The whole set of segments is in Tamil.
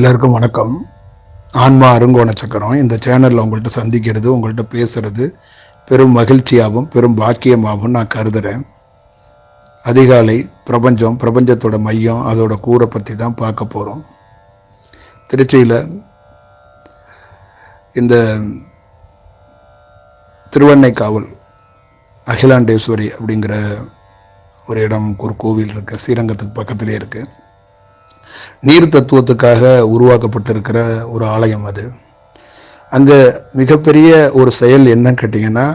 எல்லாருக்கும் வணக்கம். ஆன்மா அருங்கோண சக்கரம். இந்த சேனலில் உங்கள்கிட்ட சந்திக்கிறது உங்கள்கிட்ட பேசுகிறது பெரும் மகிழ்ச்சியாகவும் பெரும் பாக்கியமாகவும் நான் கருதுகிறேன் அதிகாலை பிரபஞ்சம் பிரபஞ்சத்தோட மையம் அதோட கூரை பற்றி தான் பார்க்க போகிறோம் திருச்சியில் இந்த திருவண்ணைக்காவல் அகிலாண்டேஸ்வரி அப்படிங்கிற ஒரு இடம் ஒரு கோவில் இருக்குது ஸ்ரீரங்கத்துக்கு பக்கத்திலே இருக்குது நீர் தத்துவத்துக்காக உருவாக்கப்பட்டிருக்கிற ஒரு ஆலயம் அது. அங்கே மிகப்பெரிய ஒரு செயல் என்னன்னு கேட்டிங்கன்னா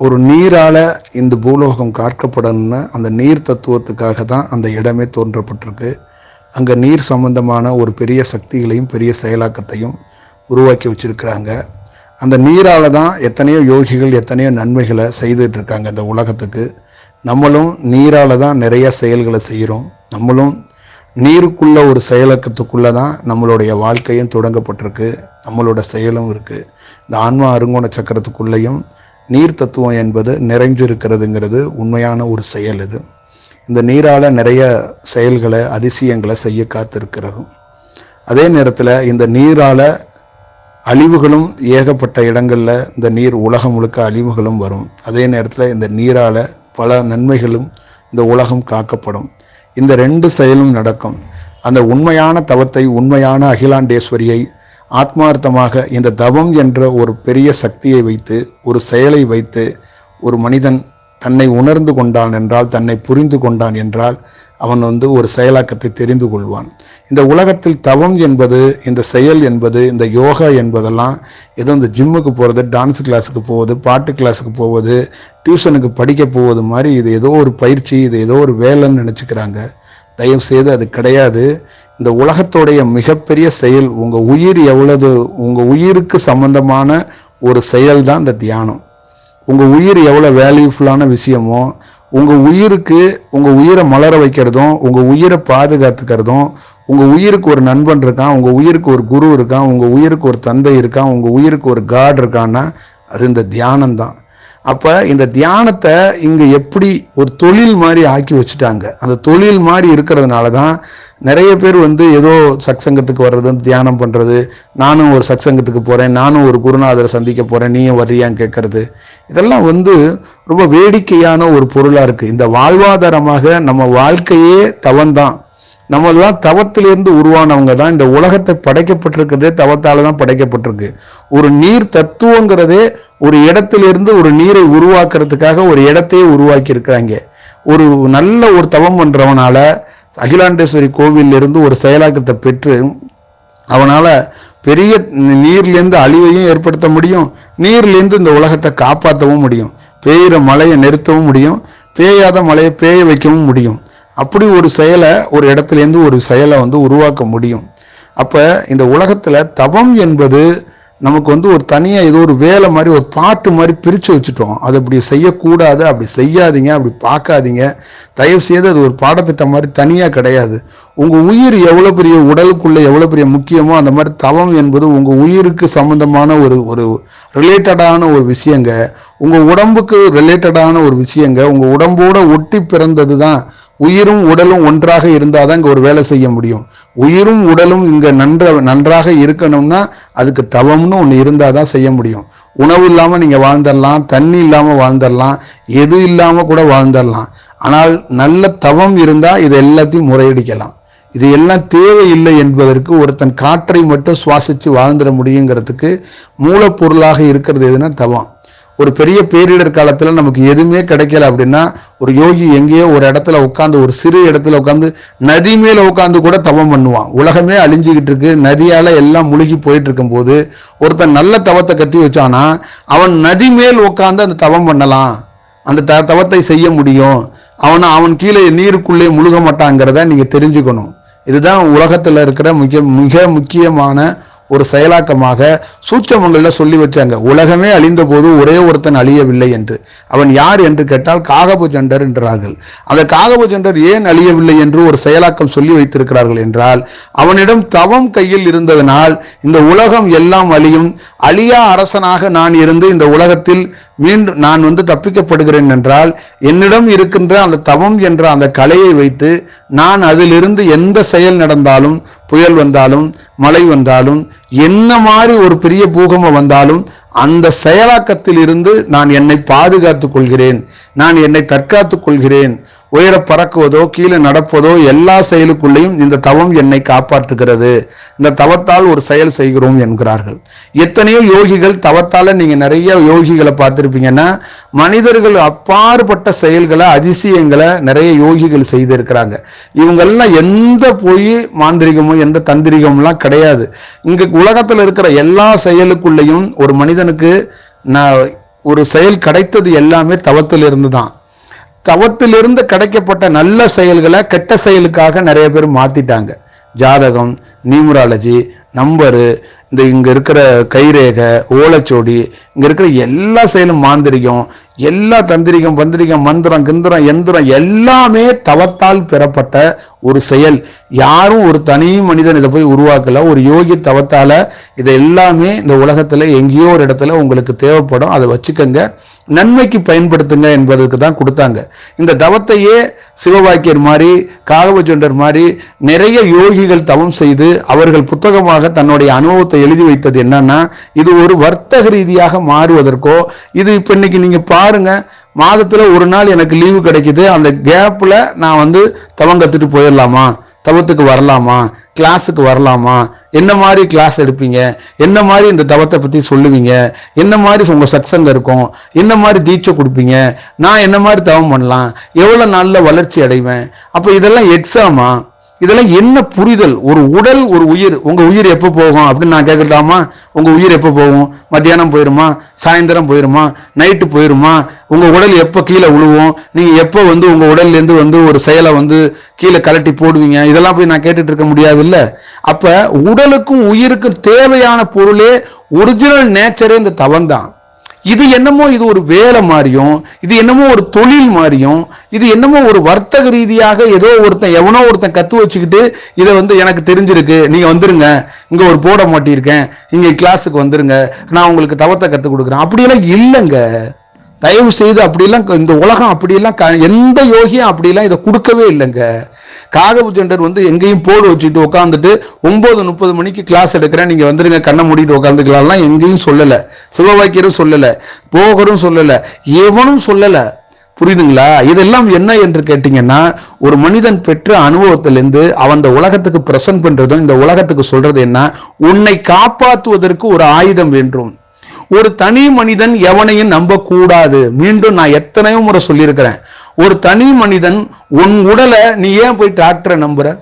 ஒரு நீரால் இந்த பூலோகம் காக்கப்படணும்னு அந்த நீர் தத்துவத்துக்காக தான் அந்த இடமே தோன்றப்பட்டிருக்கு. அங்கே நீர் சம்பந்தமான ஒரு பெரிய சக்திகளையும் பெரிய செயலாக்கத்தையும் உருவாக்கி வச்சிருக்கிறாங்க. அந்த நீரால் தான் எத்தனையோ யோகிகள் எத்தனையோ நன்மைகளை செய்துட்டு இருக்காங்க இந்த உலகத்துக்கு. நம்மளும் நீரால் தான் நிறைய செயல்களை செய்கிறோம் நம்மளும் நீருக்குள்ள ஒரு செயலக்கத்துக்குள்ள தான் நம்மளுடைய வாழ்க்கையும் தொடங்கப்பட்டிருக்கு. நம்மளோட செயலும் இருக்குது இந்த ஆன்மா அருங்கோண சக்கரத்துக்குள்ளேயும் நீர் தத்துவம் என்பது நிறைஞ்சிருக்கிறதுங்கிறது உண்மையான ஒரு செயல் இது. இந்த நீரால் நிறைய செயல்களை அதிசயங்களை செய்ய காத்திருக்கிறது. அதே நேரத்தில் இந்த நீரால் அழிவுகளும் ஏகப்பட்ட இடங்களில் இந்த நீர் உலகம் முழுக்க அழிவுகளும் வரும். அதே நேரத்தில் இந்த நீரால் பல நன்மைகளும் இந்த உலகம் காக்கப்படும். இந்த ரெண்டு செயலும் நடக்கும். அந்த உண்மையான தவத்தை உண்மையான அகிலாண்டேஸ்வரியை ஆத்மார்த்தமாக இந்த தவம் என்ற ஒரு பெரிய சக்தியை வைத்து ஒரு செயலை வைத்து ஒரு மனிதன் தன்னை உணர்ந்து கொண்டான் என்றால் தன்னை புரிந்து கொண்டான் என்றால் அவன் வந்து ஒரு செயலாக்கத்தை தெரிந்து கொள்வான். இந்த உலகத்தில் தவம் என்பது இந்த செயல் என்பது இந்த யோகா என்பதெல்லாம் ஏதோ இந்த ஜிம்முக்கு போகிறது டான்ஸ் கிளாஸுக்கு போவது பாட்டு கிளாஸுக்கு போவது டியூஷனுக்கு படிக்க போவது மாதிரி இது ஏதோ ஒரு பயிற்சி இது ஏதோ ஒரு வேலைன்னு நினச்சிக்கிறாங்க. தயவுசெய்து அது கிடையாது. இந்த உலகத்தோடைய மிகப்பெரிய செயல் உங்கள் உயிர் எவ்வளவு உங்கள் உயிருக்கு சம்பந்தமான ஒரு செயல் தான் இந்த தியானம். உங்கள் உயிர் எவ்வளோ வேல்யூஃபுல்லான விஷயமோ உங்கள் உயிருக்கு உங்கள் உயிரை மலர வைக்கிறதும் உங்கள் உயிரை பாதுகாத்துக்கிறதும் உங்கள் உயிருக்கு ஒரு நண்பன் இருக்கான் உங்கள் உயிருக்கு ஒரு குரு இருக்கான் உங்கள் உயிருக்கு ஒரு தந்தை இருக்கான் உங்கள் உயிருக்கு ஒரு காட் இருக்கான்னா அது இந்த தியானம் தான் அப்போ இந்த தியானத்தை இங்கே எப்படி ஒரு தொழில் மாதிரி ஆக்கி வச்சுட்டாங்க. அந்த தொழில் மாதிரி இருக்கிறதுனால தான் நிறைய பேர் வந்து ஏதோ சத்சங்கத்துக்கு வர்றது தியானம் பண்ணுறது நானும் ஒரு சத்சங்கத்துக்கு போகிறேன் நானும் ஒரு குருநாதரை சந்திக்க போகிறேன் நீயும் வர்றியான்னு கேட்கறது. இதெல்லாம் வந்து ரொம்ப வேடிக்கையான ஒரு பொருளாக இருக்குது இந்த வாழ்வாதாரமாக நம்ம வாழ்க்கையே தவந்தான் நம்மெல்லாம் தவத்திலிருந்து உருவானவங்க தான். இந்த உலகத்தை படைக்கப்பட்டிருக்கிறதே தவத்தால தான் படைக்கப்பட்டிருக்கு. ஒரு நீர் தத்துவங்கிறதே ஒரு இடத்திலிருந்து ஒரு நீரை உருவாக்குறதுக்காக ஒரு இடத்தையே உருவாக்கி இருக்கிறாங்க ஒரு நல்ல ஒரு தவம் பண்றவனால அகிலாண்டேஸ்வரி கோவிலிருந்து ஒரு செயலாக்கத்தை பெற்று அவனால பெரிய நீர்லேருந்து அழிவையும் ஏற்படுத்த முடியும் நீர்லேருந்து இந்த உலகத்தை காப்பாற்றவும் முடியும் பெய்கிற மழையை நிறுத்தவும் முடியும் பேயாத மழையை பேய வைக்கவும் முடியும். அப்படி ஒரு செயலை ஒரு இடத்துலேருந்து ஒரு செயலை வந்து உருவாக்க முடியும். அப்போ இந்த உலகத்தில் தவம் என்பது நமக்கு வந்து ஒரு தனியாக ஏதோ ஒரு வேலை மாதிரி ஒரு பாட்டு மாதிரி பிரித்து வச்சுட்டோம். அது அப்படி செய்யக்கூடாது அப்படி செய்யாதீங்க அப்படி பார்க்காதீங்க. தயவு செய்து அது ஒரு பாடத்திட்டம் மாதிரி தனியாக கிடையாது. உங்கள் உயிர் எவ்வளோ பெரிய உடலுக்குள்ளே எவ்வளோ பெரிய முக்கியமோ அந்த மாதிரி தவம் என்பது உங்கள் உயிருக்கு சம்மந்தமான ஒரு ஒரு ரிலேட்டடான ஒரு விஷயங்க. உங்கள் உடம்புக்கு ரிலேட்டடான ஒரு விஷயங்க. உங்கள் உடம்போட ஒட்டி பிறந்தது தான் உயிரும் உடலும் ஒன்றாக இருந்தால் தான் இங்கே ஒரு வேலை செய்ய முடியும். உயிரும் உடலும் இங்கே நன்ற நன்றாக இருக்கணும்னா அதுக்கு தவம்னு ஒன்று இருந்தால் தான் செய்ய முடியும். உணவு இல்லாமல் நீங்கள் வாழ்ந்துடலாம் தண்ணி இல்லாமல் வாழ்ந்துடலாம் எது இல்லாமல் கூட வாழ்ந்துடலாம். ஆனால் நல்ல தவம் இருந்தால் இது எல்லாத்தையும் முறையடிக்கலாம். இது எல்லாம் தேவையில்லை என்பதற்கு ஒருத்தன் காற்றை மட்டும் சுவாசித்து வாழ்ந்துட முடியுங்கிறதுக்கு மூலப்பொருளாக இருக்கிறது எதுனா தவம். ஒரு பெரிய பேரிடர் காலத்தில் நமக்கு எதுவுமே கிடைக்கல அப்படின்னா ஒரு யோகி எங்கேயோ ஒரு இடத்துல உட்காந்து ஒரு சிறு இடத்துல உட்காந்து நதி மேல உட்காந்து கூட தவம் பண்ணுவான். உலகமே அழிஞ்சுக்கிட்டு இருக்கு நதியால எல்லாம் முழுகி போயிட்டு இருக்கும் போது ஒருத்தன் நல்ல தவத்தை கட்டி வச்சானா அவன் நதி மேல் உட்காந்து அந்த தவம் பண்ணலாம். அந்த த தவத்தை செய்ய முடியும். அவனை அவன் கீழே நீருக்குள்ளே முழுக மாட்டாங்கிறத நீங்க தெரிஞ்சுக்கணும். இதுதான் உலகத்தில் இருக்கிற மிக மிக முக்கியமான ஒரு செயலாக்கமாக சூட்சமங்களில் சொல்லி வச்சாங்க. உலகமே அழிந்த போது ஒரே ஒருத்தன் அழியவில்லை என்று. அவன் யார் என்று கேட்டால் காகபுஜண்டர் என்றார்கள். அந்த காகபுஜண்டர் ஏன் அழியவில்லை என்று ஒரு செயலாக்கம் சொல்லி வைத்திருக்கிறார்கள் என்றால் அவனிடம் தவம் கையில் இருந்ததனால் இந்த உலகம் எல்லாம் அழியும். அழியா அரசனாக நான் இருந்து இந்த உலகத்தில் மீண்டும் நான் வந்து தப்பிக்கப்படுகிறேன் என்றால் என்னிடம் இருக்கின்ற அந்த தவம் என்ற அந்த கலையை வைத்து நான் அதிலிருந்து எந்த செயல் நடந்தாலும் புயல் வந்தாலும் மழை வந்தாலும் என்ன மாதிரி ஒரு பெரிய பூகம்பம் வந்தாலும் அந்த செயலாக்கத்தில் இருந்து நான் என்னை பாதுகாத்துக் கொள்கிறேன். நான் என்னை தற்காத்துக் கொள்கிறேன். உயர பறக்குவதோ கீழே நடப்பதோ எல்லா செயலுக்குள்ளேயும் இந்த தவம் என்னை காப்பாற்றுகிறது. இந்த தவத்தால் ஒரு செயல் செய்கிறோம் என்கிறார்கள். எத்தனையோ யோகிகள் தவத்தால நீங்க நிறைய யோகிகளை பார்த்துருப்பீங்கன்னா மனிதர்கள் அப்பாற்பட்ட செயல்களை அதிசயங்களை நிறைய யோகிகள் செய்திருக்கிறாங்க. இவங்கெல்லாம் எந்த பொய் மாந்திரிகமும் எந்த தந்திரிகமும்லாம் கிடையாது. இங்க உலகத்தில் இருக்கிற எல்லா செயலுக்குள்ளேயும் ஒரு மனிதனுக்கு நான் ஒரு செயல் கிடைத்தது எல்லாமே தவத்திலிருந்து தான். தவத்திலிருந்து கிடைக்கப்பட்ட நல்ல செயல்களை கெட்ட செயலுக்காக நிறைய பேர் மாத்திட்டாங்க. ஜாதகம் நியூமராலஜி நம்பரு இந்த இங்க இருக்கிற கைரேகை ஓலைச்சோடி இங்க இருக்கிற எல்லா செயலும் மாந்திரிகம் எல்லா தந்திரிகம் பந்திரிகம் மந்திரம் கிந்திரம் எந்திரம் எல்லாமே தவத்தால் பெறப்பட்ட ஒரு செயல். யாரும் ஒரு தனி மனிதன் இதை போய் உருவாக்கல. ஒரு யோகி தவத்தால இதை எல்லாமே இந்த உலகத்துல எங்கேயோ ஒரு இடத்துல உங்களுக்கு தேவைப்படும். அதை வச்சுக்கோங்க. நன்மைக்கு பயன்படுத்துங்க என்பதற்கு தான் கொடுத்தாங்க. இந்த தவத்தையே சிவவாக்கியர் மாதிரி காகவஜொண்டர் மாதிரி நிறைய யோகிகள் தவம் செய்து அவர்கள் புத்தகமாக தன்னுடைய அனுபவத்தை எழுதி வைத்தது என்னன்னா இது ஒரு வர்த்தக ரீதியாக மாறுவதற்கோ இது இப்போ இன்னைக்கு நீங்கள் பாருங்க மாதத்தில் ஒரு நாள் எனக்கு லீவு கிடைக்குது அந்த கேப்பில் நான் வந்து தவம் கற்றுட்டு போயிடலாமா? தவத்துக்கு வரலாமா? கிளாஸுக்கு வரலாமா? என்ன மாதிரி கிளாஸ் எடுப்பீங்க? என்ன மாதிரி இந்த தவத்தை பற்றி சொல்லுவீங்க? என்ன மாதிரி உங்கள் சத்சங்கம் இருக்கும்? என்ன மாதிரி தீட்சை கொடுப்பீங்க? நான் என்ன மாதிரி தவம் பண்ணலாம்? எவ்வளோ நாளில் வளர்ச்சி அடைவேன்? அப்போ இதெல்லாம் எக்ஸாமா இதெல்லாம் என்ன புரிதல்? ஒரு உடல் ஒரு உயிர். உங்க உயிர் எப்போ போகும்? அப்படின்னு நான் கேட்கலாமா உங்க உயிர் எப்போ போகும்? மத்தியானம் போயிருமா? சாயந்தரம் போயிருமா? நைட்டு போயிருமா? உங்க உடல் எப்போ கீழே விழுவும் நீங்க எப்போ வந்து உங்க உடல்ல இருந்து வந்து ஒரு செயலை வந்து கீழே கலட்டி போடுவீங்க? இதெல்லாம் போய் நான் கேட்டுட்டு இருக்க முடியாது இல்ல அப்ப உடலுக்கும் உயிருக்கும் தேவையான பொருளே ஒரிஜினல் நேச்சரே இந்த தவம் தான். இது என்னமோ இது ஒரு வேலை மாதிரியும் இது என்னமோ ஒரு தொழில் மாதிரியும் இது என்னமோ ஒரு வர்த்தக ரீதியாக ஏதோ ஒருத்தன் எவனோ ஒருத்தன் கத்து வச்சுக்கிட்டு இதை வந்து எனக்கு தெரிஞ்சிருக்கு நீங்க வந்துருங்க இங்க ஒரு போட மாட்டியிருக்கேன் இங்க கிளாஸுக்கு வந்துருங்க நான் உங்களுக்கு தவத்தை கத்து கொடுக்குறேன். அப்படியெல்லாம் இல்லைங்க. தயவு செய்து அப்படியெல்லாம் இந்த உலகம் அப்படியெல்லாம் க- எந்த யோகியும் அப்படியெல்லாம் இதை கொடுக்கவே இல்லைங்க. காகபுஜண்டர் வந்து எங்கேயும் போடு வச்சுட்டு உட்காந்துட்டு ஒன்பது முப்பது மணிக்கு கிளாஸ் எடுக்கிறேன். நீங்க வந்துருங்க கண்ணை மூடிட்டு உட்காந்துக்கலாம்லாம் எங்கேயும் சொல்லல. சிவவாக்கியரும் சொல்லல போகரும் சொல்லல எவனும் சொல்லல. புரியுதுங்களா? இதெல்லாம் என்ன என்று கேட்டீங்கன்னா ஒரு மனிதன் பெற்ற அனுபவத்திலிருந்து அவன் இந்த உலகத்துக்கு பிரசன்ட் பண்றதும் இந்த உலகத்துக்கு சொல்றது என்ன? உன்னை காப்பாற்றுவதற்கு ஒரு ஆயுதம் வேண்டும். ஒரு தனி மனிதன் எவனையும் நம்ப கூடாது மீண்டும் நான் எத்தனையோ முறை சொல்லியிருக்கிறேன். ஒரு தனி மனிதன் உன் உடலை நீ ஏன் போய் டாக்டரை நம்புற?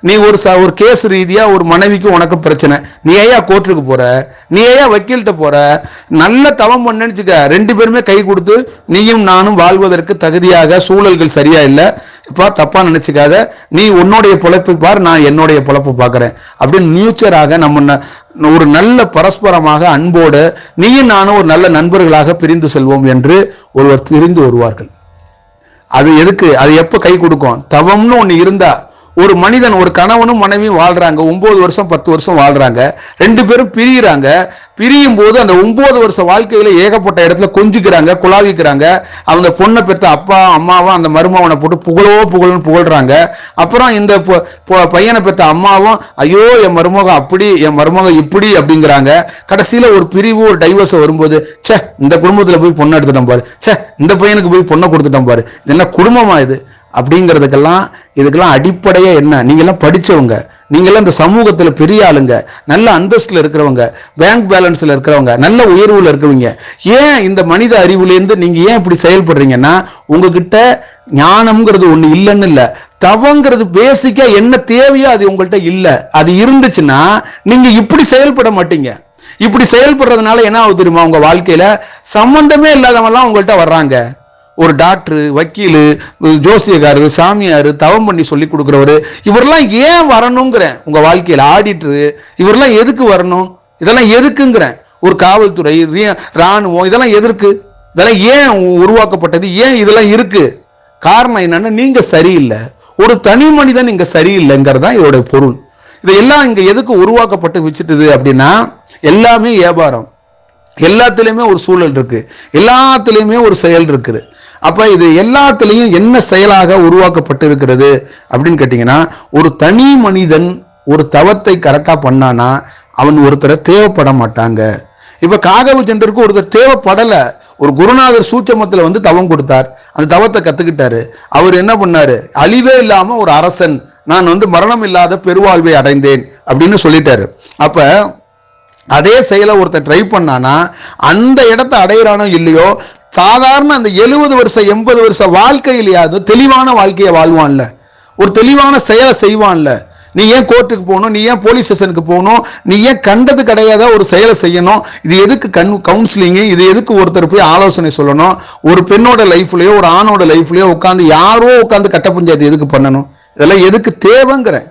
நீ ஒரு ச ஒரு கேஸ் ரீதியாக ஒரு மனைவிக்கு உனக்கு பிரச்சனை. நீ ஏயா கோர்ட்டுக்கு போகிற நீ ஏயா வக்கீல்கிட்ட போகிற நல்ல தவம் பண்ணுச்சுக்க ரெண்டு பேருமே கை கொடுத்து நீயும் நானும் வாழ்வதற்கு தகுதியாக சூழல்கள் சரியா இல்லை. இப்போ தப்பாக நினச்சிக்காத. நீ உன்னுடைய பொழைப்பை பார் நான் என்னுடைய பொழப்பை பார்க்குறேன். அப்படின்னு நியூச்சராக நம்ம ந- ஒரு நல்ல பரஸ்பரமாக அன்போடு நீயும் நானும் ஒரு நல்ல நண்பர்களாக பிரிந்து செல்வோம் என்று ஒருவர் தெரிந்து வருவார்கள். அது எதுக்கு? அது எப்ப கை கொடுக்கும்? தவம்னு ஒன்று இருந்தா ஒரு மனிதன் ஒரு கணவனும் மனைவியும் வாழ்றாங்க. ஒன்பது வருஷம் பத்து வருஷம் வாழ்றாங்க. ரெண்டு பேரும் பிரியிறாங்க. பிரியும் போது அந்த ஒன்பது வருஷ வாழ்க்கையில ஏகப்பட்ட இடத்துல கொஞ்சிக்கிறாங்க குழாவிக்கிறாங்க. அவங்க பொண்ணை பெற்ற அப்பா அம்மாவும் அந்த மருமாவனை போட்டு புகழோ புகழ்னு புகழ்றாங்க. அப்புறம் இந்த பையனை பெற்ற அம்மாவும் ஐயோ என் மருமகம் அப்படி என் மருமகம் இப்படி அப்படிங்கிறாங்க. கடைசியில ஒரு பிரிவு ஒரு டைவர்ஸ் வரும்போது ச்சே இந்த குடும்பத்துல போய் பொண்ணை எடுத்துட்டோம் பாரு. சே இந்த பையனுக்கு போய் பொண்ணை கொடுத்துட்டோம் பாரு. இது என்ன குடும்பமா இது? அப்படிங்கிறதுக்கெல்லாம் இதுக்கெல்லாம் அடிப்படையே என்ன? நீங்கள்லாம் படித்தவங்க நீங்களாம் இந்த சமூகத்தில் பெரிய ஆளுங்க. நல்ல அந்தஸ்தில் இருக்கிறவங்க. பேங்க் பேலன்ஸில் இருக்கிறவங்க. நல்ல உயர்வில் இருக்கிறவங்க. ஏன் இந்த மனித அறிவுலேருந்து நீங்கள் ஏன் இப்படி செயல்படுறீங்கன்னா உங்ககிட்ட ஞானம்ங்கிறது ஒன்று இல்லைன்னு இல்லை. தவங்கிறது பேசிக்காக என்ன தேவையோ அது உங்கள்கிட்ட இல்லை. அது இருந்துச்சுன்னா நீங்கள் இப்படி செயல்பட மாட்டீங்க. இப்படி செயல்படுறதுனால என்ன ஆகுது தெரியுமா உங்கள் வாழ்க்கையில்? சம்மந்தமே இல்லாதவங்களாம் உங்கள்கிட்ட வர்றாங்க. ஒரு டாக்டரு வக்கீலு ஜோசியக்காரரு சாமியார் தவம் பண்ணி சொல்லி கொடுக்குறவரு இவரெல்லாம் ஏன் வரணுங்கிறேன் உங்கள் வாழ்க்கையில் ஆடிட்டரு இவரெல்லாம் எதுக்கு வரணும்? இதெல்லாம் எதுக்குங்கிறேன். ஒரு காவல்துறை ராணுவம் இதெல்லாம் எதற்கு? இதெல்லாம் ஏன் உருவாக்கப்பட்டது? ஏன் இதெல்லாம் இருக்கு? காரணம் என்னன்னா நீங்க சரியில்லை. ஒரு தனி மனிதன் இங்க சரியில்லைங்கிறது தான் இதோட பொருள். இதெல்லாம் இங்க எதுக்கு உருவாக்கப்பட்டு வச்சுட்டுது அப்படின்னா எல்லாமே வியாபாரம். எல்லாத்துலேயுமே ஒரு சூழல் இருக்கு. எல்லாத்துலேயுமே ஒரு செயல் இருக்குது. அப்ப இது எல்லாத்துலேயும் என்ன செயலாக உருவாக்கப்பட்டு இருக்கிறது அப்படின்னு கேட்டீங்கன்னா ஒரு தனி மனிதன் ஒரு தவத்தை கரெக்டா பண்ணானா அவன் ஒருத்தரை தேவைப்பட மாட்டாங்க. இப்ப காகவு சென்டருக்கு ஒருத்தர் தேவைப்படல. ஒரு குருநாதர் சூட்சமத்தில் வந்து தவம் கொடுத்தார். அந்த தவத்தை கத்துக்கிட்டாரு. அவர் என்ன பண்ணாரு? அழிவே இல்லாம ஒரு அரசன் நான் வந்து மரணம் இல்லாத பெருவாழ்வை அடைந்தேன் அப்படின்னு சொல்லிட்டாரு. அப்ப அதே செயலை ஒருத்தர் ட்ரை பண்ணானா அந்த இடத்த அடையிறானோ இல்லையோ சாதாரண அந்த எழுபது வருஷம் எண்பது வருஷம் வாழ்க்கையிலேயாவது தெளிவான வாழ்க்கையை வாழ்வான்ல. ஒரு தெளிவான செயலை செய்வான்ல. நீ ஏன் கோர்ட்டுக்கு போகணும்? நீ ஏன் போலீஸ் ஸ்டேஷனுக்கு போகணும்? நீ ஏன் கண்டது கிடையாத ஒரு செயலை செய்யணும்? இது எதுக்கு கண் கவுன்சிலிங்கு இது எதுக்கு ஒருத்தர் போய் ஆலோசனை சொல்லணும்? ஒரு பெண்ணோட லைஃப்லையோ ஒரு ஆணோட லைஃப்லையோ உட்காந்து யாரோ உட்காந்து கட்ட பஞ்சாயத்து எதுக்கு பண்ணணும்? இதெல்லாம் எதுக்கு தேவைங்கிறேன்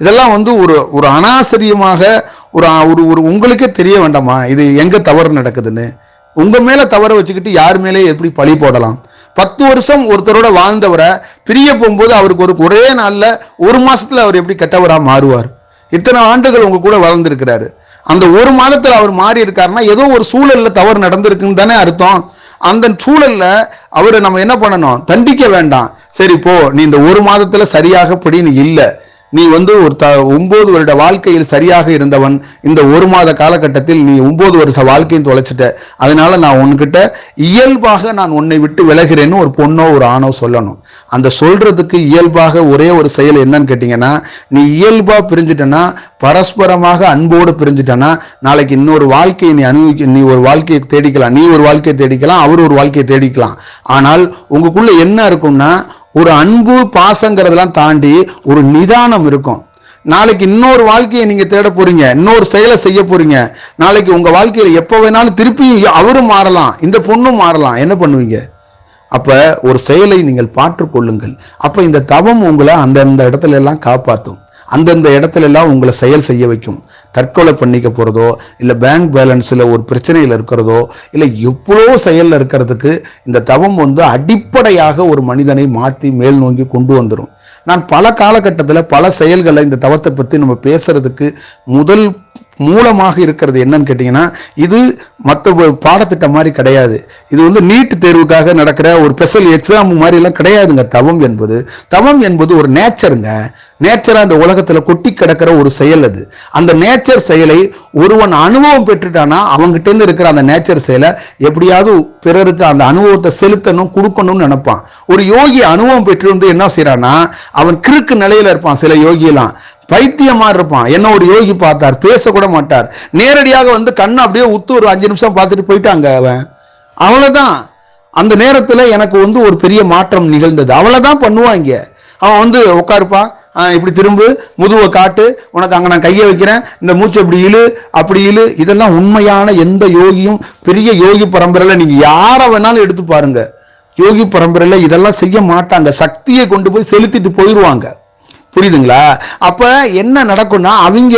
இதெல்லாம் வந்து ஒரு ஒரு அனாசரியமாக ஒரு ஒரு ஒரு உங்களுக்கே தெரிய வேண்டாமா? இது எங்கே தவறு நடக்குதுன்னு? உங்க மேல தவற வச்சுக்கிட்டு யார் மேலே எப்படி பழி போடலாம்? பத்து வருஷம் ஒருத்தரோட வாழ்ந்தவரை பிரிய போகும்போது அவருக்கு ஒரு ஒரே நாளில் ஒரு மாசத்துல அவர் எப்படி கெட்டவராக மாறுவார்? இத்தனை ஆண்டுகள் உங்க கூட வளர்ந்துருக்கிறாரு. அந்த ஒரு மாதத்தில் அவர் மாறி இருக்காருன்னா ஏதோ ஒரு சூழல்ல தவறு நடந்திருக்குன்னு தானே அர்த்தம். அந்த சூழல்ல அவரை நம்ம என்ன பண்ணணும்? தண்டிக்க வேண்டாம். சரி போ. நீ இந்த ஒரு மாதத்துல சரியாக படி நீ இல்லை. நீ வந்து ஒரு த ஒன்பது வருட வாழ்க்கையில் சரியாக இருந்தவன் இந்த ஒரு மாத காலகட்டத்தில் நீ ஒன்பது வருஷ வாழ்க்கையும் தொலைச்சிட்ட. அதனால நான் உன்கிட்ட இயல்பாக நான் உன்னை விட்டு விலகிறேன்னு ஒரு பொண்ணோ ஒரு ஆணோ சொல்லணும். அந்த சொல்றதுக்கு இயல்பாக ஒரே ஒரு செயல் என்னன்னு கேட்டிங்கன்னா நீ இயல்பாக பிரிஞ்சுட்டனா பரஸ்பரமாக அன்போடு பிரிஞ்சுட்டனா நாளைக்கு இன்னொரு வாழ்க்கையை நீ அனுபவிக்க நீ ஒரு வாழ்க்கையை தேடிக்கலாம் நீ ஒரு வாழ்க்கையை தேடிக்கலாம் அவர் ஒரு வாழ்க்கையை தேடிக்கலாம். ஆனால் உங்களுக்குள்ள என்ன இருக்கும்னா ஒரு அன்பு பாசங்கிறதெல்லாம் தாண்டி ஒரு நிதானம் இருக்கும். நாளைக்கு இன்னொரு வாழ்க்கையை நீங்க தேட போறீங்க இன்னொரு செயலை செய்ய போறீங்க. நாளைக்கு உங்க வாழ்க்கையில எப்போ வேணாலும் திருப்பியும் அவரும் மாறலாம் இந்த பொண்ணும் மாறலாம். என்ன பண்ணுவீங்க? அப்ப ஒரு செயலை நீங்கள் பாற்றுக்கொள்ளுங்கள் அப்ப இந்த தவம் உங்களை அந்தந்த இடத்துல எல்லாம் காப்பாற்றும் அந்தந்த இடத்துல எல்லாம் உங்களை செயல் செய்ய வைக்கும். தற்கொலை பண்ணிக்க போகிறதோ இல்லை பேங்க் பேலன்ஸில் ஒரு பிரச்சனையில் இருக்கிறதோ இல்லை எவ்வளோ செயலில் இருக்கிறதுக்கு இந்த தவம் வந்து அடிப்படையாக ஒரு மனிதனை மாற்றி மேல் நோக்கி கொண்டு வந்துடும் நான் பல காலகட்டத்தில் பல செயல்களை இந்த தவத்தை பற்றி நம்ம பேசுறதுக்கு முதல் மூலமாக இருக்கிறது என்னன்னு கேட்டிங்கன்னா இது மற்ற பாடத்திட்டம் மாதிரி கிடையாது. இது வந்து நீட் தேர்வுக்காக நடக்கிற ஒரு ஸ்பெஷல் எக்ஸாம் மாதிரிலாம் கிடையாதுங்க. தவம் என்பது. தவம் என்பது ஒரு நேச்சருங்க நேச்சராக இந்த உலகத்தில் கொட்டி கிடக்கிற ஒரு செயல் அது. அந்த நேச்சர் செயலை ஒருவன் அனுபவம் பெற்றுட்டானா அவங்ககிட்டேருந்து இருக்கிற அந்த நேச்சர் செயலை எப்படியாவது பிறருக்கு அந்த அனுபவத்தை செலுத்தணும் கொடுக்கணும்னு நினைப்பான். ஒரு யோகி அனுபவம் பெற்று வந்து என்ன செய்கிறான்னா அவன் கிறுக்கு நிலையில் இருப்பான் சில யோகியெல்லாம். பைத்தியமா இருப்பான். என்ன ஒரு யோகி பார்த்தார் பேசக்கூட மாட்டார். நேரடியாக வந்து கண்ணை அப்படியே உத்து ஒரு அஞ்சு நிமிஷம் பார்த்துட்டு போயிட்டாங்க அவன். அவ்வளோதான் அந்த நேரத்தில் எனக்கு வந்து ஒரு பெரிய மாற்றம் நிகழ்ந்தது. அவ்வளவுதான் பண்ணுவாங்க. அவன் வந்து உட்காருப்பான் இப்படி திரும்ப முதுவை காட்டு உனக்கு அங்கே நான் கையை வைக்கிறேன் இந்த மூச்சு இப்படி இழு அப்படி இழு. இதெல்லாம் உண்மையான எந்த யோகியும் பெரிய யோகி பரம்பரையில் நீங்கள் யாரை வேணாலும் எடுத்து பாருங்க. யோகி பரம்பரையில் இதெல்லாம் செய்ய மாட்டாங்க. சக்தியை கொண்டு போய் செலுத்திட்டு போயிடுவாங்க புரியுதுங்களா? அப்போ என்ன நடக்கும்னா அவங்க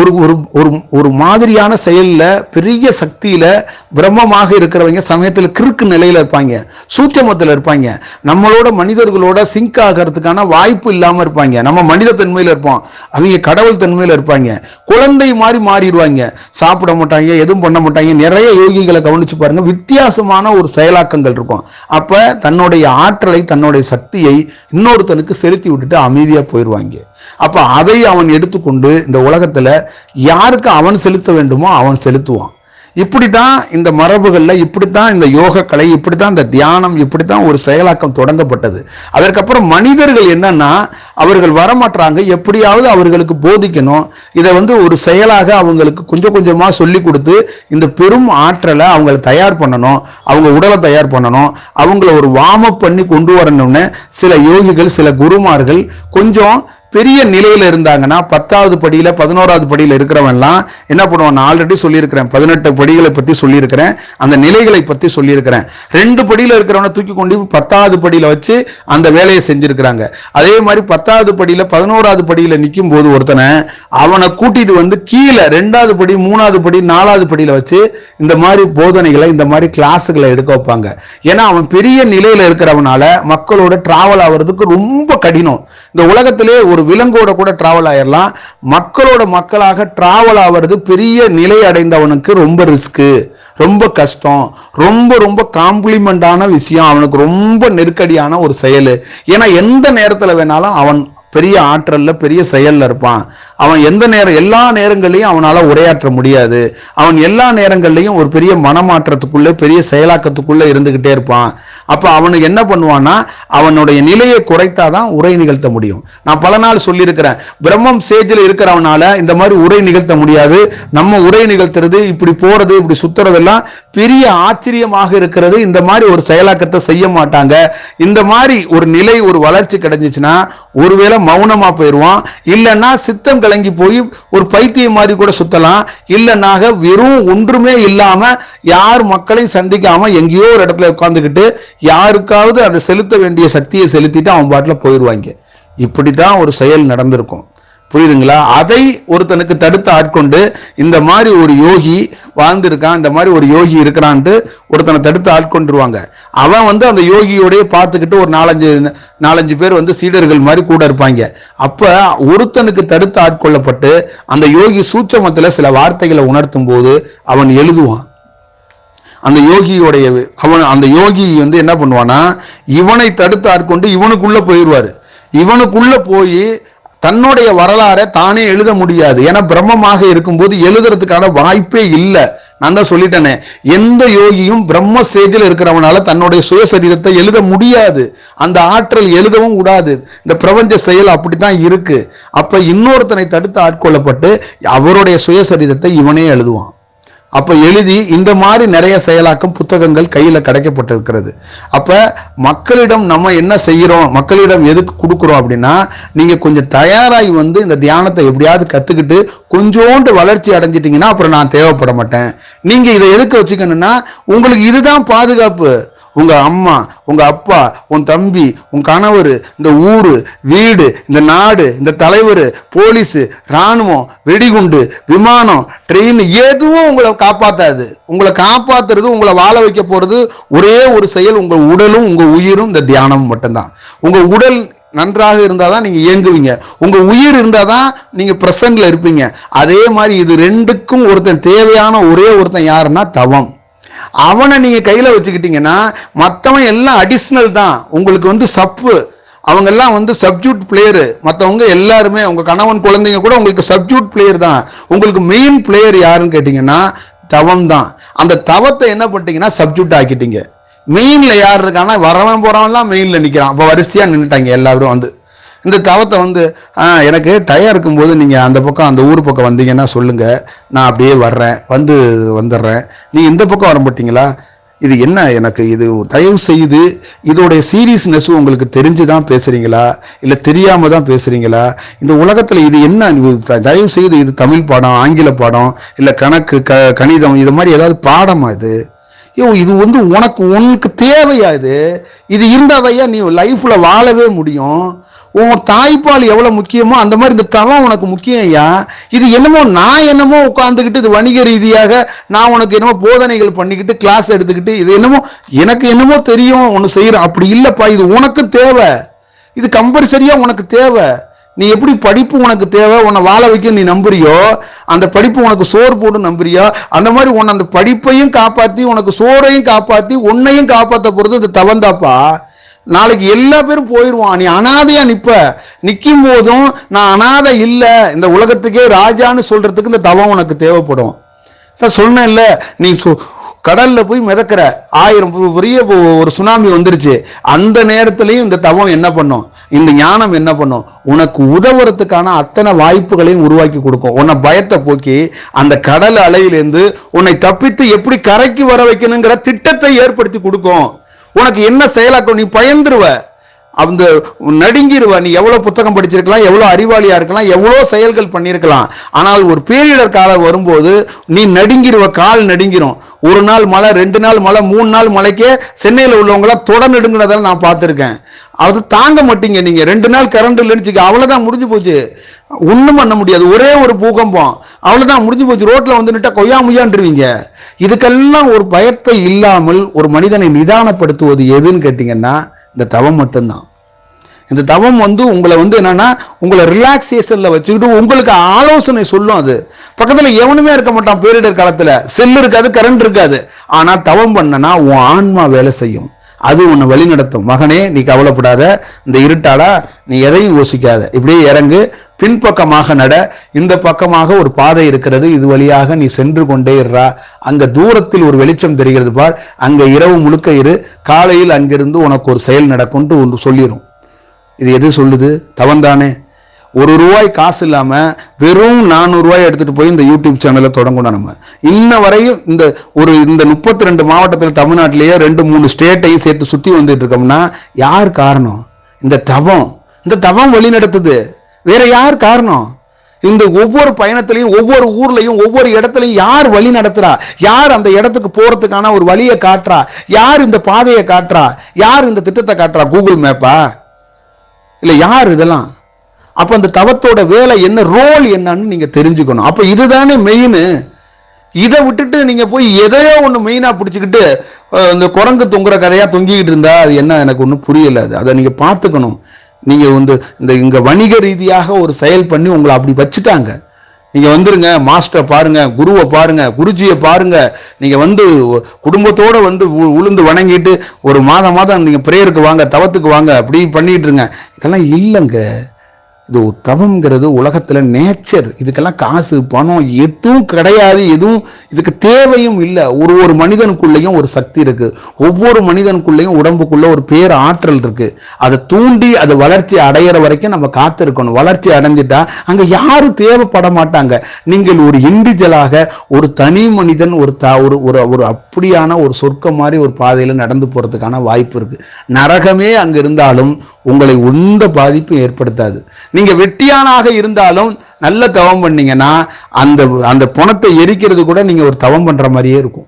ஒரு ஒரு ஒரு ஒரு மாதிரியான செயலில் பெரிய சக்தியில் பிரம்மமாக இருக்கிறவங்க சமயத்தில் கிறுக்கு நிலையில் இருப்பாங்க. சூட்சமத்தில் இருப்பாங்க. நம்மளோட மனிதர்களோட சிங்க் ஆகிறதுக்கான வாய்ப்பு இல்லாமல் இருப்பாங்க. நம்ம மனித தன்மையில் இருப்போம். அவங்க கடவுள் தன்மையில் இருப்பாங்க. குழந்தை மாதிரி மாறிடுவாங்க. சாப்பிட மாட்டாங்க எதுவும் பண்ண மாட்டாங்க. நிறைய யோகிகளை கவனிச்சு பாருங்கள் வித்தியாசமான ஒரு செயலாக்கங்கள் இருக்கும். அப்போ தன்னுடைய ஆற்றலை தன்னுடைய சக்தியை இன்னொருத்தனுக்கு செலுத்தி விட்டுட்டு அமைதியாக போயிடுவாங்க அப்போ அதை அவன் எடுத்துக்கொண்டு இந்த உலகத்தில் யாருக்கு அவன் செலுத்த வேண்டுமோ அவன் செலுத்துவான். இப்படி தான் இந்த மரபுகள்ல இப்படித்தான் இந்த யோக கலை இப்படித்தான் இந்த தியானம் இப்படித்தான் ஒரு செயலாக்கம் தொடங்கப்பட்டது. அதற்கப்புறம் மனிதர்கள் என்னன்னா அவர்கள் வரமாட்டாங்க எப்படியாவது அவர்களுக்கு போதிக்கணும். இதை வந்து ஒரு செயலாக அவங்களுக்கு கொஞ்சம் கொஞ்சமாக சொல்லி கொடுத்து இந்த பெரும் ஆற்றலை அவங்கள தயார் பண்ணணும் அவங்க உடலை தயார் பண்ணணும் அவங்கள ஒரு வாம பண்ணி கொண்டு வரணும்னு சில யோகிகள் சில குருமார்கள் கொஞ்சம் பெரிய நிலையில இருந்தாங்கன்னா பத்தாவது படியில பதினோராவது படியில இருக்கிறவன்லாம் என்ன பண்ணுவான்? நான் ஆல்ரெடி சொல்லியிருக்கிறேன். பதினெட்டு படிகளை பத்தி சொல்லியிருக்கிறேன். அந்த நிலைகளை பத்தி சொல்லியிருக்கிறேன். ரெண்டு படியில இருக்கிறவனை தூக்கி கொண்டு பத்தாவது படியில வச்சு அந்த வேலையை செஞ்சிருக்கிறாங்க. அதே மாதிரி பத்தாவது படியில பதினோராவது படியில நிற்கும் போது ஒருத்தனை அவனை கூட்டிட்டு வந்து கீழே ரெண்டாவது படி மூணாவது படி நாலாவது படியில வச்சு இந்த மாதிரி போதனைகளை இந்த மாதிரி கிளாஸுகளை எடுக்க வைப்பாங்க. ஏன்னா அவன் பெரிய நிலையில இருக்கிறவனால மக்களோட டிராவல் ஆகிறதுக்கு ரொம்ப கடினம். இந்த உலகத்திலே ஒரு விலங்கோட கூட டிராவல் ஆயிடலாம் மக்களோட மக்களாக டிராவல் ஆகிறது பெரிய நிலை அடைந்தவனுக்கு ரொம்ப ரிஸ்க்கு ரொம்ப கஷ்டம் ரொம்ப ரொம்ப காம்ப்ளிமெண்டான விஷயம். அவனுக்கு ரொம்ப நெருக்கடியான ஒரு செயல். ஏன்னா எந்த நேரத்தில் வேணாலும் அவன் பெரிய ஆற்றலில் பெரிய செயல்ல இருப்பான். அவன் எந்த நேரம் எல்லா நேரங்களையும் அவனால் உரையாற்ற முடியாது. அவன் எல்லா நேரங்கள்லையும் ஒரு பெரிய மனமாற்றத்துக்குள்ளே பெரிய செயலாக்கத்துக்குள்ளே இருந்துக்கிட்டே இருப்பான். அப்போ அவனுக்கு என்ன பண்ணுவான்னா அவனுடைய நிலையை குறைத்தாதான் உரை நிகழ்த்த முடியும். நான் பல நாள் சொல்லியிருக்கிறேன் பிரம்மம் ஸ்டேஜில் இருக்கிறவனால இந்த மாதிரி உரை நிகழ்த்த முடியாது. நம்ம உரை நிகழ்த்துறது இப்படி போகிறது இப்படி சுத்துறதெல்லாம் பெரிய ஆச்சரியமாக இருக்கிறது. இந்த மாதிரி ஒரு செயலாக்கத்தை செய்ய மாட்டாங்க. இந்த மாதிரி ஒரு நிலை ஒரு வளர்ச்சி கிடைச்சிச்சுன்னா ஒருவேளை மௌனமா போயிடுவான் இல்லைன்னா சித்தம் கலங்கி போய் ஒரு பைத்தியம் மாதிரி கூட சுத்தலாம். இல்லைனாக வெறும் ஒன்றுமே இல்லாம யார் மக்களையும் சந்திக்காம எங்கேயோ ஒரு இடத்துல உட்காந்துக்கிட்டு யாருக்காவது அதை செலுத்த வேண்டிய சக்தியை செலுத்திட்டு அவன் பாட்டில் போயிடுவாங்க இப்படித்தான் ஒரு செயல் நடந்திருக்கும். புரியுதுங்களா? அதை ஒருத்தனுக்கு தடுத்து ஆட்கொண்டு இந்த மாதிரி ஒரு யோகி வாழ்ந்திருக்கான் இந்த மாதிரி ஒரு யோகி இருக்கிறான்ட்டு ஒருத்தனை தடுத்து ஆட்கொண்டுருவாங்க. அவன் வந்து அந்த யோகியோடய பார்த்துக்கிட்டு ஒரு நாலஞ்சு நாலஞ்சு பேர் வந்து சீடர்கள் மாதிரி கூட இருப்பாங்க. அப்போ ஒருத்தனுக்கு தடுத்து ஆட்கொள்ளப்பட்டு அந்த யோகி சூட்சமத்தில் சில வார்த்தைகளை உணர்த்தும் போது அவன் எழுதுவான். அந்த யோகியோடைய அவன் அந்த யோகி வந்து என்ன பண்ணுவானா இவனை தடுத்து ஆட்கொண்டு இவனுக்குள்ளே போயிடுவார் இவனுக்குள்ளே போய் தன்னுடைய வரலாறை தானே எழுத முடியாது. ஏன்னா பிரம்மமாக இருக்கும்போது எழுதுறதுக்கான வாய்ப்பே இல்லை. நான் தான் சொல்லிட்டேனே. எந்த யோகியும் பிரம்ம ஸ்டேஜில் இருக்கிறவனால தன்னுடைய சுயசரீரத்தை எழுத முடியாது. அந்த ஆற்றல் எழுதவும் கூடாது. இந்த பிரபஞ்ச செயல் அப்படித்தான் இருக்கு. அப்ப இன்னொருத்தனை தடுத்து ஆட்கொள்ளப்பட்டு அவருடைய சுயசரீரத்தை இவனே எழுதுவான். அப்போ எழுதி இந்த மாதிரி நிறைய செயலாக்கம் புத்தகங்கள் கையில் கிடைக்கப்பட்டிருக்கிறது. அப்போ மக்களிடம் நம்ம என்ன செய்கிறோம் மக்களிடம் எதுக்கு கொடுக்குறோம் அப்படின்னா நீங்கள் கொஞ்சம் தயாராகி வந்து இந்த தியானத்தை எப்படியாவது கற்றுக்கிட்டு கொஞ்சோண்டு வளர்ச்சி அடைஞ்சிட்டிங்கன்னா அப்புறம் நான் தேவைப்பட மாட்டேன். நீங்கள் இதை எதுக்கு வச்சுக்கணும்னா உங்களுக்கு இதுதான் பாதுகாப்பு. உங்கள் அம்மா உங்கள் அப்பா உன் தம்பி உன் கணவர் இந்த ஊர் வீடு இந்த நாடு இந்த தலைவர் போலீஸ் ராணுவம் வெடிகுண்டு விமானம் ட்ரெயின் எதுவும் உங்களை காப்பாற்றாது உங்களை காப்பாத்துறது உங்களை வாழ வைக்க போகிறது ஒரே ஒரு செயல் உங்கள் உடலும் உங்கள் உயிரும் இந்த தியானமும் மட்டும்தான். உங்கள் உடல் நன்றாக இருந்தால் தான் நீங்கள் இயங்குவீங்க. உங்கள் உயிர் இருந்தால் தான் நீங்கள் ப்ரெசண்டில் இருப்பீங்க. அதே மாதிரி இது ரெண்டுக்கும் ஒருத்தன் தேவையான ஒரே ஒருத்தன் யாருன்னா தவம். அவனை நீங்க கையில வச்சுக்கிட்டீங்கன்னா மற்றவன் எல்லாம் அடிஷ்னல் தான். உங்களுக்கு வந்து சப்பு அவங்க எல்லாம் வந்து சப்ஜூட் பிளேயரு மற்றவங்க எல்லாருமே உங்க கணவன் குழந்தைங்க கூட உங்களுக்கு சப்ஜூட் பிளேயர் தான். உங்களுக்கு மெயின் பிளேயர் யாருன்னு கேட்டீங்கன்னா தவம் தான். அந்த தவத்தை என்ன பண்ணிட்டீங்கன்னா சப்ஜூட் ஆக்கிட்டீங்க. மெயின்ல யார் இருக்கான்னா வரவன் போறவன்லாம் மெயின்ல நிற்கிறான் அப்போ வரிசையா நின்றுட்டாங்க எல்லாரும் வந்து. இந்த தவத்தை வந்து எனக்கு டயர் இருக்கும்போது நீங்கள் அந்த பக்கம் அந்த ஊர் பக்கம் வந்தீங்கன்னா சொல்லுங்கள் நான் அப்படியே வர்றேன். வந்து வந்துடுறேன். நீங்கள் இந்த பக்கம் வர மாட்டீங்களா? இது என்ன எனக்கு? இது தயவு செய்து இதோடைய சீரியஸ்னஸ் உங்களுக்கு தெரிஞ்சு தான் பேசுகிறீங்களா இல்லை தெரியாமல் தான் பேசுகிறீங்களா இந்த உலகத்தில் இது என்ன? இது த- தயவு செய்து இது தமிழ் பாடம் ஆங்கில பாடம் இல்லை கணக்கு க கணிதம் இது மாதிரி ஏதாவது பாடமா இது? ஐயோ இது வந்து உனக்கு உனக்கு தேவையா இது? இது இருந்தாவையா நீ லைஃப்பில் வாழவே முடியும். உன் தாய்ப்பால் எவ்வளவு முக்கியமோ அந்த மாதிரி இந்த தவம் உனக்கு முக்கியம் ஐயா. இது என்னமோ நான் என்னமோ உட்காந்துக்கிட்டு இது வணிக ரீதியாக நான் உனக்கு என்னமோ போதனைகள் பண்ணிக்கிட்டு கிளாஸ் எடுத்துக்கிட்டு இது என்னமோ எனக்கு என்னமோ தெரியும் ஒன்று செய்யறேன் அப்படி இல்லப்பா இது உனக்கு தேவை. இது கம்பல்சரியா உனக்கு தேவை. நீ எப்படி படிப்பு உனக்கு தேவை? உன்னை வாழ வைக்க நீ நம்புறியோ? அந்த படிப்பு உனக்கு சோறு போட்டு நம்புறியோ? அந்த மாதிரி உன்னை அந்த படிப்பையும் காப்பாத்தி உனக்கு சோறையும் காப்பாத்தி உன்னையும் காப்பாற்ற போறது இந்த தவந்தாப்பா நாளைக்கு எல்லா பேரும் போயிடுவான் நீ அனாதையா நிப்ப. நிற்கும் போதும் நான் அனாதை இல்லை. இந்த உலகத்துக்கே ராஜான்னு சொல்றதுக்கு இந்த தவம் உனக்கு தேவைப்படும். சொன்னேன்ல நீ சு- கடல்ல போய் மிதக்கிற. ஆயிரம் பெரிய ஒரு சுனாமி வந்துருச்சு. அந்த நேரத்திலையும் இந்த தவம் என்ன பண்ணும்? இந்த ஞானம் என்ன பண்ணும்? உனக்கு உதவுறதுக்கான அத்தனை வாய்ப்புகளையும் உருவாக்கி கொடுக்கும். உன்னை பயத்தை போக்கி அந்த கடல் அலையிலேருந்து உன்னை தப்பித்து எப்படி கரைக்கு வர வைக்கணுங்கிற திட்டத்தை ஏற்படுத்தி கொடுக்கும். உனக்கு என்ன செயலாக்கம் நீ பயந்துருவ. அந்த நடுங்கிருவ. நீ எவ்வளோ புத்தகம் படிச்சிருக்கலாம் எவ்வளோ அறிவாளியாக இருக்கலாம் எவ்வளோ செயல்கள் பண்ணியிருக்கலாம் ஆனால் ஒரு பேரிடர் காலம் வரும்போது நீ நடுங்கிருவ கால் நடுங்கிரும். ஒரு நாள் மழை ரெண்டு நாள் மழை மூணு நாள் மழைக்கே சென்னையில் உள்ளவங்களாம் தொட நடுங்கினதால நான் பார்த்துருக்கேன். அது தாங்க மாட்டீங்க நீங்கள் ரெண்டு நாள் கரண்ட் இல்லைன்னு வச்சுக்க, முடிஞ்சு போச்சு. ஒன்றும் பண்ண முடியாது. ஒரே ஒரு பூகம்பம். அவ்வளோதான் முடிஞ்சு போச்சு. ரோட்டில் வந்து நிட்டா கொய்யா முய்யான்றுவீங்க இதுக்கெல்லாம் ஒரு பயத்தை இல்லாமல் ஒரு மனிதனை நிதானப்படுத்துவது எதுன்னு கேட்டிங்கன்னா இந்த தவம் மட்டும்தான். இந்த தவம் வந்து உங்களை வந்து என்னன்னா உங்களை ரிலாக்ஸேஷனில் வச்சுக்கிட்டு உங்களுக்கு ஆலோசனை சொல்லும் அது. பக்கத்தில் எவனுமே இருக்க மாட்டான் பேரிடர் காலத்தில். செல் இருக்காது கரண்ட் இருக்காது. ஆனால் தவம் பண்ணனா உன் ஆன்மா வேலை செய்யும். அது உன்னை வழி நடத்தும் மகனே நீ கவலைப்படாத. இந்த இருட்டாடா நீ எதையும் யோசிக்காத. இப்படியே இறங்கு. பின்பக்கமாக நட இந்த பக்கமாக ஒரு பாதை இருக்கிறது இது வழியாக நீ சென்று கொண்டே இருறா அங்க தூரத்தில் ஒரு வெளிச்சம் தெரிகிறது பார் அங்க இரவு முழுக்க இரு காலையில் அங்கிருந்து உனக்கு ஒரு செயல் நடக்கும்ட்டு ஒன்று சொல்லிடும் இது எது சொல்லுது? தவந்தானே. ஒரு ரூபாய் காசு இல்லாம வெறும் நானூறு ரூபாய் எடுத்துட்டு போய் இந்த யூடியூப் சேனலை தொடங்கணும் நம்ம. இன்ன வரையும் இந்த ஒரு இந்த முப்பத்தி ரெண்டு மாவட்டத்தில் தமிழ்நாட்டிலேயே ரெண்டு மூணு ஸ்டேட்டையும் சேர்த்து சுத்தி வந்துட்டு இருக்கோம்னா யார் காரணம்? இந்த தவம். இந்த தவம் வழி நடத்துது. வேற யார் காரணம்? இந்த ஒவ்வொரு பயணத்திலையும் ஒவ்வொரு ஊர்லையும் ஒவ்வொரு இடத்துலையும் யார் வழி நடத்துறா? யார் அந்த இடத்துக்கு போறதுக்கான ஒரு வழியை காட்டுறா? யார் இந்த பாதையை காட்டுறா? யார் இந்த திட்டத்தை காட்டுறா? கூகுள் மேப்பா இல்லை யார் இதெல்லாம்? அப்போ அந்த தவத்தோட வேலை என்ன? ரோல் என்னன்னு நீங்க தெரிஞ்சுக்கணும். அப்போ இதுதானே மெயின் இதை விட்டுட்டு நீங்க போய் எதையோ ஒன்று மெயினாக பிடிச்சிக்கிட்டு இந்த குரங்கு தொங்குற கதையா தொங்கிக்கிட்டு இருந்தா அது என்ன? எனக்கு ஒன்றும் புரியல அது. அதை நீங்க பார்த்துக்கணும். நீங்கள் வந்து இந்த இங்கே வணிக ரீதியாக ஒரு செயல் பண்ணி உங்களை அப்படி வச்சுட்டாங்க. நீங்கள் வந்துருங்க மாஸ்டரை பாருங்கள் குருவை பாருங்கள் குருஜியை பாருங்க. நீங்கள் வந்து குடும்பத்தோடு வந்து உ- உளுந்து வணங்கிட்டு ஒரு மாதம் மாதம் நீங்கள் ப்ரேயருக்கு வாங்க தவத்துக்கு வாங்க அப்படி பண்ணிட்டு இருங்க. இதெல்லாம் இல்லைங்க. இது தவம்ங்கிறது உலகத்துல நேச்சர் இதுக்கெல்லாம் காசு பணம் எதுவும் கிடையாது எதுவும் இதுக்கு தேவையும் இல்லை. ஒரு ஒரு மனிதனுக்குள்ளேயும் ஒரு சக்தி இருக்கு. ஒவ்வொரு மனிதனுக்குள்ளேயும் உடம்புக்குள்ள ஒரு பேர் ஆற்றல் இருக்கு. அதை தூண்டி அது வளர்ச்சி அடையிற வரைக்கும் நம்ம காத்திருக்கணும். வளர்ச்சி அடைஞ்சிட்டா அங்க யாரும் தேவைப்பட மாட்டாங்க. நீங்கள் ஒரு இண்டிவிஜுவலாக ஒரு தனி மனிதன் ஒரு த ஒரு ஒரு ஒரு அப்படியான ஒரு சொர்க்கம் மாதிரி ஒரு பாதையில நடந்து போறதுக்கான வாய்ப்பு இருக்கு. நரகமே அங்க இருந்தாலும் உங்களை உண்ட பாதிப்பும் ஏற்படுத்தாது. நீங்க வெட்டியானாக இருந்தாலும் நல்ல தவம் பண்ணீங்கன்னா அந்த அந்த பணத்தை எரிக்கிறது கூட நீங்க ஒரு தவம் பண்ற மாதிரியே இருக்கும்.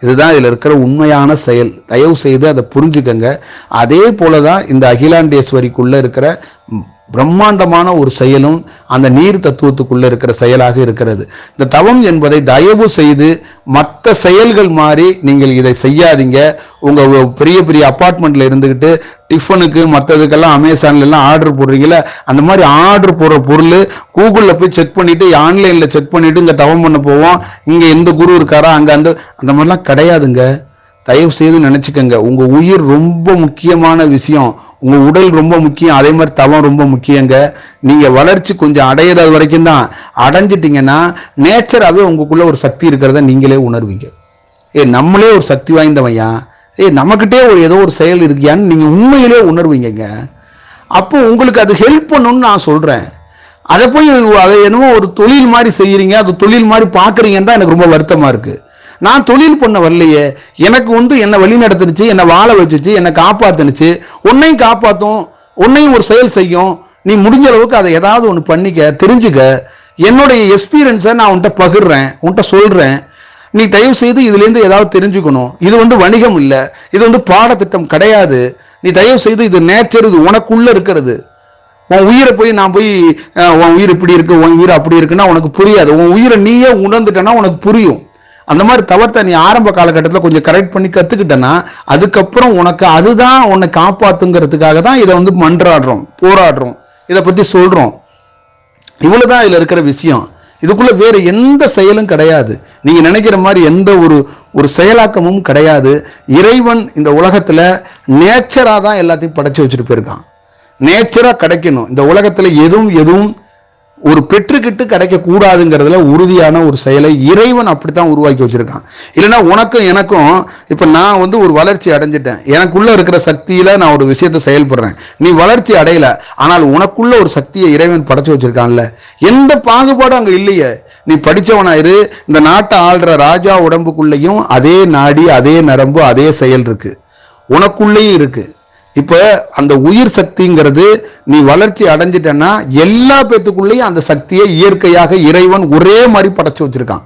இதுதான் இதுல இருக்கிற உண்மையான செயல். தயவு செய்து அதை புரிஞ்சுக்கங்க. அதே போலதான் இந்த அகிலாண்டேஸ்வரிக்குள்ள இருக்கிற பிரம்மாண்டமான ஒரு செயலும் அந்த நீர் தத்துவத்துக்குள்ள இருக்கிற செயலாக இருக்கிறது. இந்த தவம் என்பதை தயவு செய்து மற்ற செயல்கள் மாதிரி நீங்கள் இதை செய்யாதீங்க. உங்க பெரிய பெரிய அப்பார்ட்மெண்ட்ல இருந்துக்கிட்டு டிஃபனுக்கு மற்றதுக்கெல்லாம் அமேசான்ல எல்லாம் ஆர்டர் போடுறீங்கள அந்த மாதிரி ஆர்டர் போடுற பொருள் கூகுளில் போய் செக் பண்ணிட்டு ஆன்லைன்ல செக் பண்ணிட்டு இங்க தவம் பண்ண போவோம். இங்க எந்த குரு இருக்காரா அங்க அந்த அந்த மாதிரிலாம் கிடையாதுங்க. தயவு செய்து நினச்சிக்கோங்க. உங்கள் உயிர் ரொம்ப முக்கியமான விஷயம். உங்கள் உடல் ரொம்ப முக்கியம். அதே மாதிரி தவம் ரொம்ப முக்கியங்க. நீங்கள் வளர்ச்சி கொஞ்சம் அடையிறது வரைக்கும் தான். அடைஞ்சிட்டிங்கன்னா நேச்சராகவே உங்களுக்குள்ளே ஒரு சக்தி இருக்கிறத நீங்களே உணர்வீங்க. ஏ நம்மளே ஒரு சக்தி வாய்ந்தவையா ஏ நம்மக்கிட்டே ஒரு ஏதோ ஒரு செயல் இருக்கியான்னு நீங்கள் உண்மையிலே உணர்வீங்கங்க. அப்போ உங்களுக்கு அது ஹெல்ப் பண்ணணும்னு நான் சொல்கிறேன் அதை போய் அதை என்னமோ ஒரு தொழில் மாதிரி செய்கிறீங்க அது தொழில் மாதிரி பார்க்குறீங்கன்னு தான் எனக்கு ரொம்ப வருத்தமாக இருக்குது நான் தொழில் பண்ண வரலையே. எனக்கு வந்து என்னை வழி நடத்துனுச்சு என்னை வாழ வச்சுச்சு என்னை காப்பாத்துனுச்சு. உன்னையும் காப்பாற்றும் உன்னையும் ஒரு செயல் செய்யும். நீ முடிஞ்ச அளவுக்கு அதை ஏதாவது ஒன்று பண்ணிக்க தெரிஞ்சுக்க. என்னுடைய எக்ஸ்பீரியன்ஸை நான் உன்கிட்ட பகிர்றேன் உன்கிட்ட சொல்கிறேன் நீ தயவு செய்து இதுலேருந்து ஏதாவது தெரிஞ்சுக்கணும். இது வந்து வணிகம் இல்லை இது வந்து பாடத்திட்டம் கிடையாது. நீ தயவு செய்து இது நேச்சர் இது உனக்குள்ளே இருக்கிறது. உன் உயிரை போய் நான் போய் உன் உயிர் இப்படி இருக்கு உன் உயிர் அப்படி இருக்குன்னா உனக்கு புரியாது. உன் உயிரை நீயே உணர்ந்துட்டேன்னா உனக்கு புரியும். அந்த மாதிரி தவத்தை நீ ஆரம்ப காலகட்டத்தில் கொஞ்சம் கரெக்ட் பண்ணி கற்றுக்கிட்டேன்னா அதுக்கப்புறம் உனக்கு அதுதான் உன்னை காப்பாத்துங்கிறதுக்காக தான் இதை வந்து மன்றாடுறோம் போராடுறோம். இதை பற்றி சொல்கிறோம் இவ்வளோ தான் இதில் இருக்கிற விஷயம். இதுக்குள்ளே வேறு எந்த செயலும் கிடையாது. நீங்கள் நினைக்கிற மாதிரி எந்த ஒரு ஒரு செயலாக்கமும் கிடையாது. இறைவன் இந்த உலகத்தில் நேச்சராக தான் எல்லாத்தையும் படைச்சி வச்சுட்டு போயிருக்கான். நேச்சராக கிடைக்கணும். இந்த உலகத்தில் எதுவும் எதுவும் ஒரு பெற்றுக்கிட்டு கிடைக்க கூடாதுங்கிறதுல உறுதியான ஒரு செயலை இறைவன் அப்படித்தான் உருவாக்கி வச்சுருக்கான். இல்லைன்னா உனக்கும் எனக்கும் இப்போ நான் வந்து ஒரு வளர்ச்சி அடைஞ்சிட்டேன். எனக்குள்ளே இருக்கிற சக்தியில் நான் ஒரு விஷயத்தை செயல்படுறேன். நீ வளர்ச்சி அடையலை ஆனால் உனக்குள்ள ஒரு சக்தியை இறைவன் படைச்சு வச்சுருக்கான்ல. எந்த பாகுபாடும் அங்கே இல்லையே. நீ படித்தவனாயிரு இந்த நாட்டை ஆள்ற ராஜா உடம்புக்குள்ளேயும் அதே நாடி அதே நரம்பு அதே செயல் இருக்குது உனக்குள்ளேயும் இருக்குது இப்போ அந்த உயிர் சக்திங்கிறது நீ வளர்ச்சி அடைஞ்சிட்டன்னா எல்லா பேத்துக்குள்ளேயும் அந்த சக்தியை இயற்கையாக இறைவன் ஒரே மாதிரி படைச்சு வச்சிருக்கான்.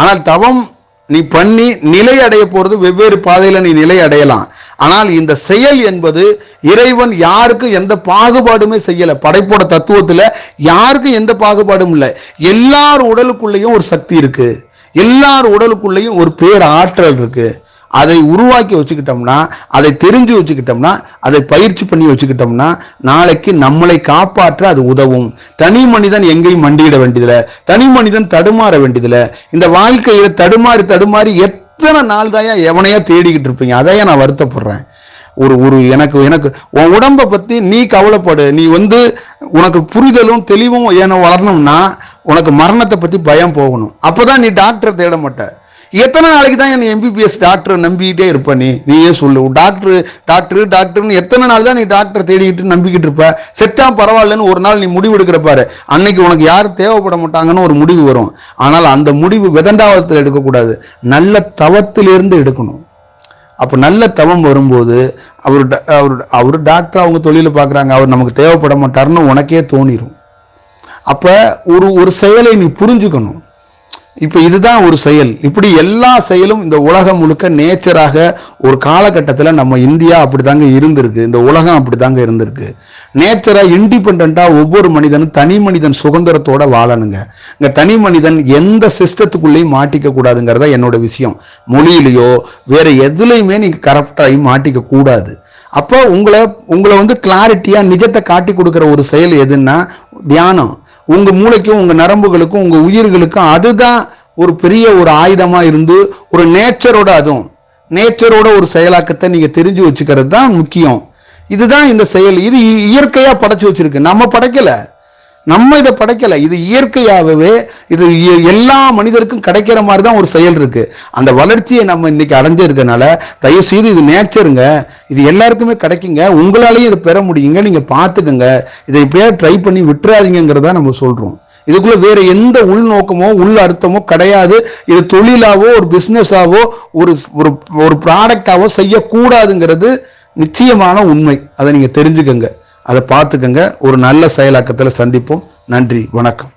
ஆனால் தவம் நீ பண்ணி நிலை அடைய போறது வெவ்வேறு பாதையில் நீ நிலை அடையலாம். ஆனால் இந்த செயல் என்பது இறைவன் யாருக்கும் எந்த பாகுபாடுமே செய்யலை. படைப்போட தத்துவத்தில் யாருக்கும் எந்த பாகுபாடும் இல்லை. எல்லார் உடலுக்குள்ளேயும் ஒரு சக்தி இருக்கு. எல்லார் உடலுக்குள்ளேயும் ஒரு பேர் ஆற்றல் இருக்குது அதை உருவாக்கி வச்சுக்கிட்டோம்னா அதை தெரிஞ்சு வச்சுக்கிட்டோம்னா அதை பயிற்சி பண்ணி வச்சுக்கிட்டோம்னா நாளைக்கு நம்மளை காப்பாற்ற அது உதவும். தனி மனிதன் எங்கேயும் மண்டியிட வேண்டியதில்லை. தனி மனிதன் தடுமாற வேண்டியதில்லை. இந்த வாழ்க்கையில தடுமாறி தடுமாறி எத்தனை நாள் தாயா எவனையா தேடிக்கிட்டு இருப்பீங்க? அதையா நான் வருத்தப்படுறேன். ஒரு ஒரு எனக்கு எனக்கு உன் உடம்பை பத்தி நீ கவலைப்படு. நீ வந்து உனக்கு புரிதலும் தெளிவும் ஏன வளரணும்னா உனக்கு மரணத்தை பத்தி பயம் போகணும். அப்பதான் நீ டாக்டரை தேட மாட்ட. எத்தனை நாளைக்கு தான் நீ எம்பிபிஎஸ் டாக்டரை நம்பிக்கிட்டே இருப்ப நீ? நீயே சொல்லு? டாக்டர் டாக்டர் டாக்டர்னு எத்தனை நாள் தான் நீ டாக்டரை தேடிக்கிட்டு நம்பிக்கிட்டு இருப்ப? செத்தா பரவாயில்லன்னு ஒரு நாள் நீ முடிவு எடுக்கிறப்பாரு அன்னைக்கு உனக்கு யாரும் தேவைப்பட மாட்டாங்கன்னு ஒரு முடிவு வரும். ஆனால் அந்த முடிவு விதண்டாவத்தில் எடுக்கக்கூடாது. நல்ல தவத்திலிருந்து எடுக்கணும். அப்போ நல்ல தவம் வரும்போது அவர் ட- அவர் அவர் டாக்டர் அவங்க தொழிலை பார்க்குறாங்க. அவர் நமக்கு தேவைப்பட மாட்டாருன்னு உனக்கே தோணிடும் அப்போ ஒரு ஒரு செயலை நீ புரிஞ்சுக்கணும். இப்போ இதுதான் ஒரு செயல். இப்படி எல்லா செயலும் இந்த உலகம் முழுக்க நேச்சராக ஒரு காலகட்டத்தில் நம்ம இந்தியா அப்படிதாங்க இருந்திருக்கு. இந்த உலகம் அப்படிதாங்க இருந்திருக்கு. நேச்சராக இண்டிபெண்ட்டாக ஒவ்வொரு மனிதனும் தனி மனிதன் சுதந்திரத்தோட வாழணுங்க. இங்கே தனி மனிதன் எந்த சிஸ்டத்துக்குள்ளேயும் மாட்டிக்க கூடாதுங்கிறத என்னோட விஷயம். மொழியிலையோ வேற எதுலையுமே நீங்கள் கரெக்டாகி மாட்டிக்க கூடாது. அப்போ உங்களை உங்களை வந்து கிளாரிட்டியாக நிஜத்தை காட்டி கொடுக்குற ஒரு செயல் எதுன்னா தியானம். உங்க மூளைக்கும் உங்க நரம்புகளுக்கும் உங்க உயிர்களுக்கும் அதுதான் ஒரு பெரிய ஒரு ஆயுதமா இருந்து ஒரு நேச்சரோட அதுவும். நேச்சரோட ஒரு செயலாக்கத்தை நீங்க தெரிஞ்சு வச்சுக்கிறது தான் முக்கியம். இதுதான் இந்த செயல். இது இ- இயற்கையா படைச்சு வச்சிருக்கு. நம்ம படைக்கல. நம்ம இதை படைக்கலை. இது இயற்கையாகவே இது எல்லா மனிதருக்கும் கிடைக்கிற மாதிரி தான் ஒரு செயல் இருக்கு. அந்த வளர்ச்சியை நம்ம இன்னைக்கு அடைஞ்சிருக்கனால தயவு செய்து இது நேச்சருங்க இது எல்லாருக்குமே கிடைக்குங்க. உங்களாலையும் இதை பெற முடியுங்க. நீங்க பார்த்துக்கங்க. இதை இப்படியே ட்ரை பண்ணி விட்டுறாதீங்கிறத நம்ம சொல்றோம். இதுக்குள்ள வேற எந்த உள்நோக்கமோ உள் அர்த்தமோ கிடையாது. இது தொழிலாவோ ஒரு பிஸ்னஸாவோ ஒரு ஒரு ஒரு ப்ராடக்டாவோ செய்யக்கூடாதுங்கிறது நிச்சயமான உண்மை. அதை நீங்க தெரிஞ்சுக்கங்க. அதை பார்த்துக்கங்க. ஒரு நல்ல செயலாக்கத்தில் சந்திப்போம். நன்றி. வணக்கம்.